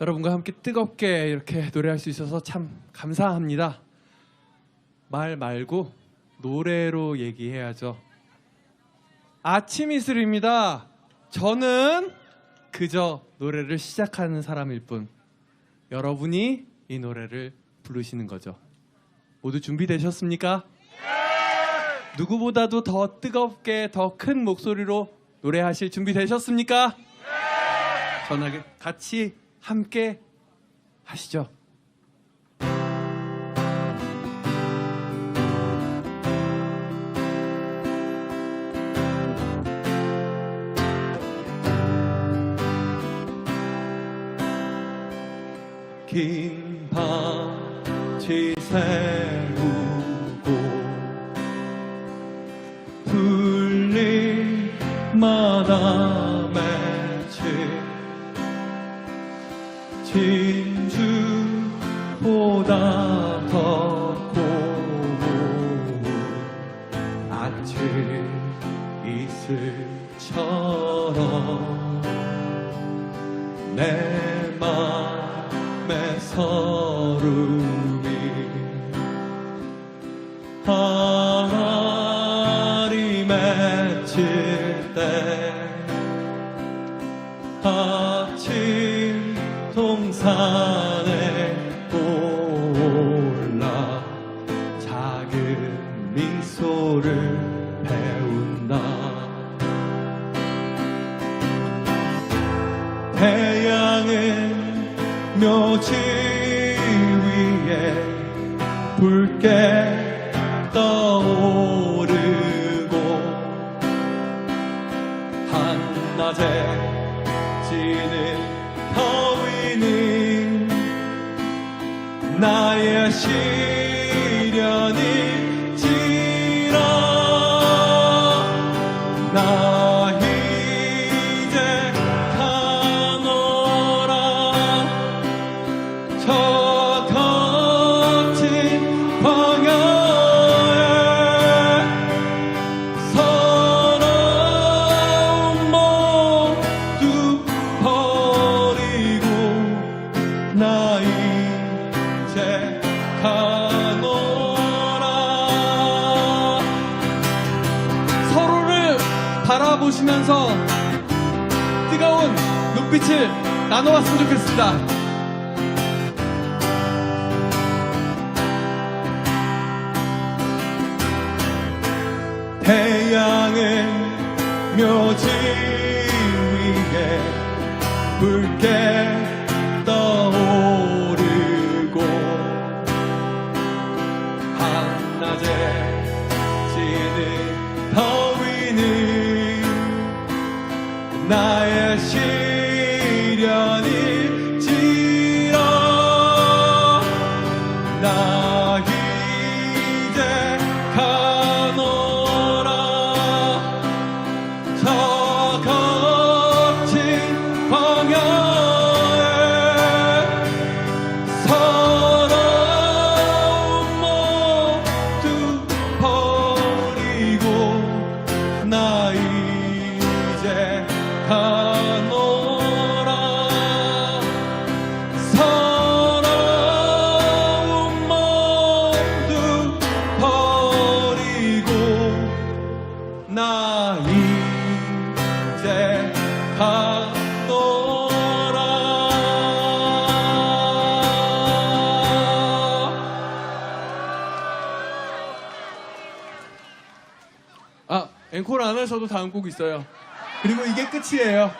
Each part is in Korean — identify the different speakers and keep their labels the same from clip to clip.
Speaker 1: 여러분과 함께 뜨겁게 이렇게 노래할 수 있어서 참 감사합니다. 말 말고 노래로 얘기해야죠. 아침 이슬입니다. 저는 그저 노래를 시작하는 사람일 뿐 여러분이 이 노래를 부르시는 거죠. 모두 준비되셨습니까? 누구보다도 더 뜨겁게 더 큰 목소리로 노래하실 준비 되셨습니까? 전하게 같이 함께 하시죠. 긴 밤치 세우고 풀린 마다 내 맘에 서 오르고 한낮에 지는 더위는 나의 시 나 이제 가노라 서로를 바라보시면서 뜨거운 눈빛을 나눠봤으면 좋겠습니다. 태양은 묘지 나의 시 앵콜 안 하셔도 다음 곡 있어요. 그리고 이게 끝이에요.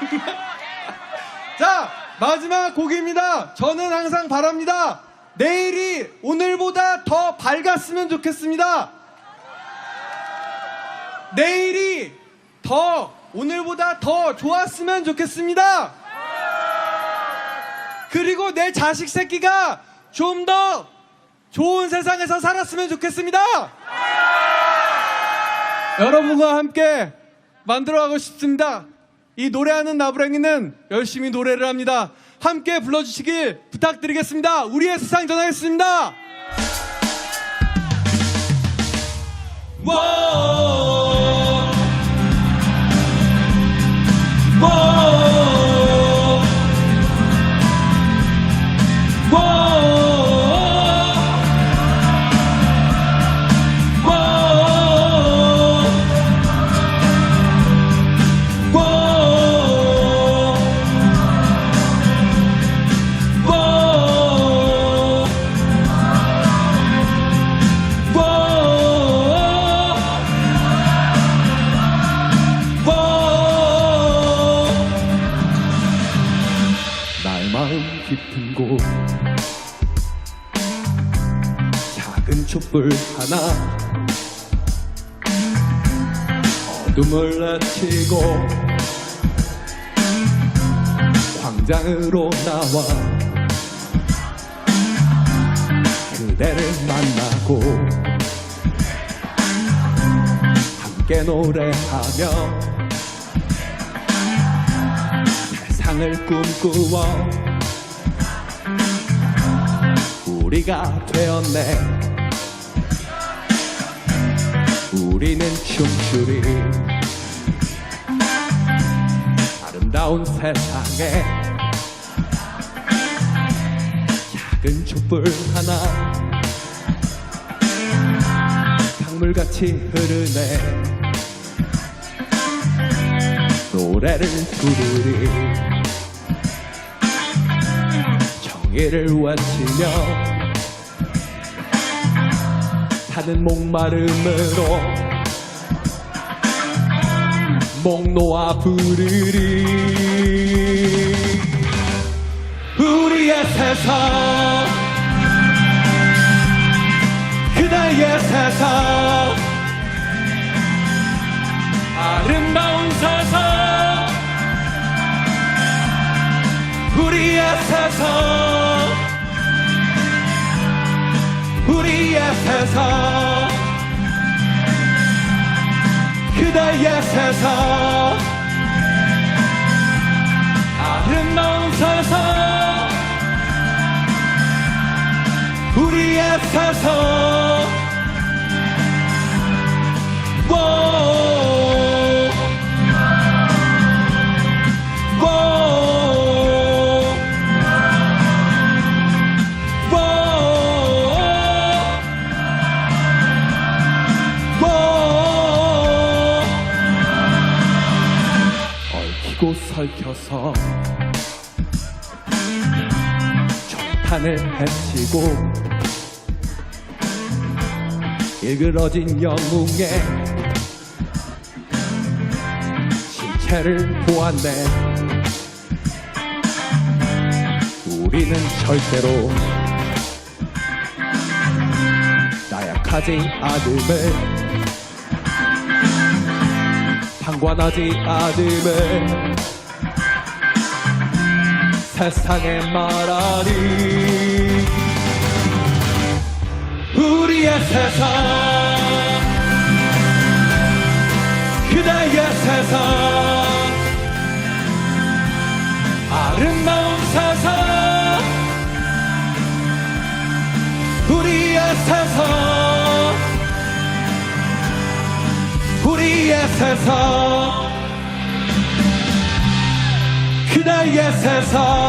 Speaker 1: 자 마지막 곡입니다. 저는 항상 바랍니다. 내일이 오늘보다 더 밝았으면 좋겠습니다. 내일이 더 오늘보다 더 좋았으면 좋겠습니다. 그리고 내 자식 새끼가 좀 더 좋은 세상에서 살았으면 좋겠습니다. 여러분과 함께 만들어가고 싶습니다. 이 노래하는 나부랭이는 열심히 노래를 합니다. 함께 불러주시길 부탁드리겠습니다. 우리의 세상 전하겠습니다. 워 깊은 곳. 작은 촛불 하나. 어둠을 내치고 광장으로 나와 그대를 만나고 함께 노래하며 세상을 꿈꾸어 우리가 되었네. 우리는 춤추리. 아름다운 세상에 작은 촛불 하나. 강물같이 흐르네. 노래를 부르리. 정의를 외치며 타는 목마름으로 목 놓아 부르리. 우리의 세상 그대의 세상. 아름다운 세상 우리의 세상 세상. 그대의 세상. 아름다운 세상. 우리의 세상 정탄을 헤치고 일그러진 영웅의 신체를 보았네. 우리는 절대로 나약하지 않음을 방관하지 않음을 세상에 말하리. 우리의 세상. 그대의 세상. 아름다운 세상. 우리의 세상. 우리의 세상. 그대의 세상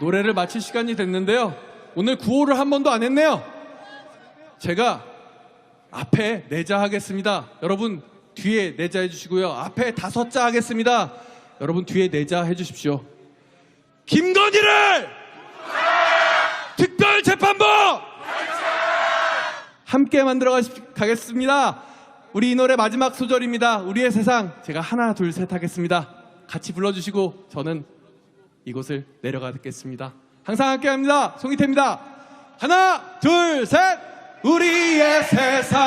Speaker 1: 노래를 마칠 시간이 됐는데요 오늘 구호를 한 번도 안 했네요 제가 앞에 내자 하겠습니다. 여러분 뒤에 내자 해주시고요. 앞에 다섯 자 하겠습니다. 여러분 뒤에 내자 해주십시오. 김건희를 특별재판부 함께 만들어 가겠습니다. 우리 이 노래 마지막 소절입니다. 우리의 세상 제가 하나 둘 셋 하겠습니다. 같이 불러주시고 저는 이곳을 내려가겠습니다. 항상 함께합니다. 송이태입니다. 하나, 둘, 셋! 우리의 세상.